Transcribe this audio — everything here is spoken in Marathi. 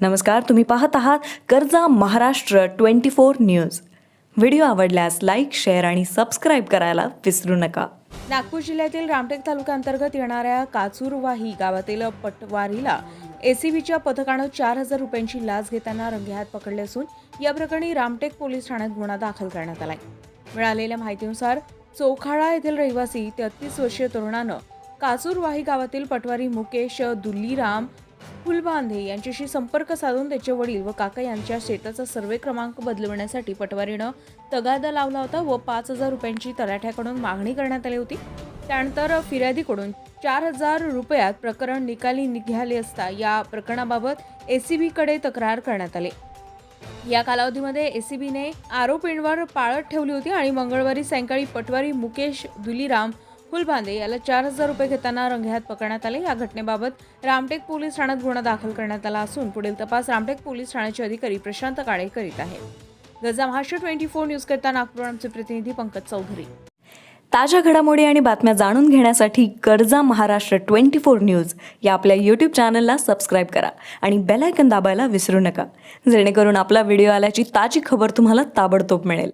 नमस्कार तुम्ही पाहत आहात कर्जा Maharashtra twenty four news. Video आवडल्यास लाईक शेअर आणि सबस्क्राईब करायला विसरू नका. नागपूर जिल्ह्यातील रामटेक तालुक्याअंतर्गत येणाऱ्या काचूरवाही गावातील पटवारीला एसीबीच्या पथकानं चार हजार रुपयांची लाच घेताना रंगेहात पकडले असून या प्रकरणी रामटेक पोलीस ठाण्यात गुन्हा दाखल करण्यात आलाय. मिळालेल्या माहितीनुसार चोखाळा येथील रहिवासी तेहतीस वर्षीय तरुणानं काचूरवाही गावातील पटवारी मुकेश दुल्लीराम फुलबांधे यांच्याशी संपर्क साधून त्याचे वडील व काका यांच्या शेताचा सर्वे क्रमांक बदलवण्यासाठी पटवारीनं तगादा लावला होता व पाच हजार रुपयांची तलाठ्याकडून मागणी करण्यात आली होती. त्यानंतर फिर्यादीकडून चार हजार रुपयात प्रकरण निकाली निघाले असता या प्रकरणाबाबत एसीबीकडे तक्रार करण्यात आली. या कालावधीमध्ये एसीबीने आरोपींवर पाळत ठेवली होती आणि मंगळवारी सायंकाळी पटवारी मुकेश दुलीराम फुलबांदे याला चार हजार रुपये घेताना रंगेहात पकडण्यात आले. या घटनेबाबत रामटेक पोलीस ठाण्यात गुन्हा दाखल करण्यात आला असून पुढील तपास रामटेक पोलीस ठाण्याचे अधिकारी प्रशांत काळे करीत आहेत. गजा महाराष्ट्र ट्वेंटी फोर न्यूज करता नागपूर आमचे प्रतिनिधी पंकज चौधरी. ताज्या घडामोडी आणि बातम्या जाणून घेण्यासाठी कर्जा महाराष्ट्र ट्वेंटी फोर न्यूज या आपल्या यूट्यूब चॅनलला सबस्क्राईब करा आणि बेल आयकन दाबायला विसरू नका. जेणेकरून आपला व्हिडिओ आल्याची ताजी खबर तुम्हाला ताबडतोब मिळेल.